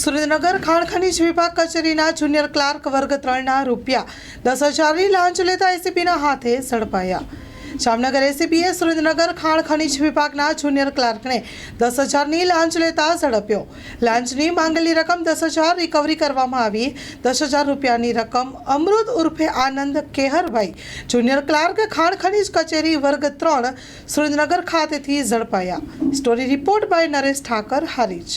સુરેન્દ્રનગર ખાણ ખનીજ વિભાગ કચેરીના જુનિયર ક્લાર્ક વર્ગ ત્રણના રૂપિયા દસ હજારની લાંચ લેતા એસીપીના હાથે ઝડપાયા. જામનગર એસીપીએ સુરેન્દ્રનગર ખાણ ખનીજ વિભાગના જુનિયર ક્લાર્કને દસ હજારની લાંચ લેતા ઝડપ્યો. લાંચની માંગેલી રકમ દસ હજાર રિકવરી કરવામાં આવી. દસ હજાર રૂપિયાની રકમ અમૃત ઉર્ફે આનંદ કેહરભાઈ, જુનિયર ક્લાર્ક ખાણ ખનીજ કચેરી વર્ગ ત્રણ સુરેન્દ્રનગર ખાતેથી ઝડપાયા. Story report by Naresh Thakar, Harij.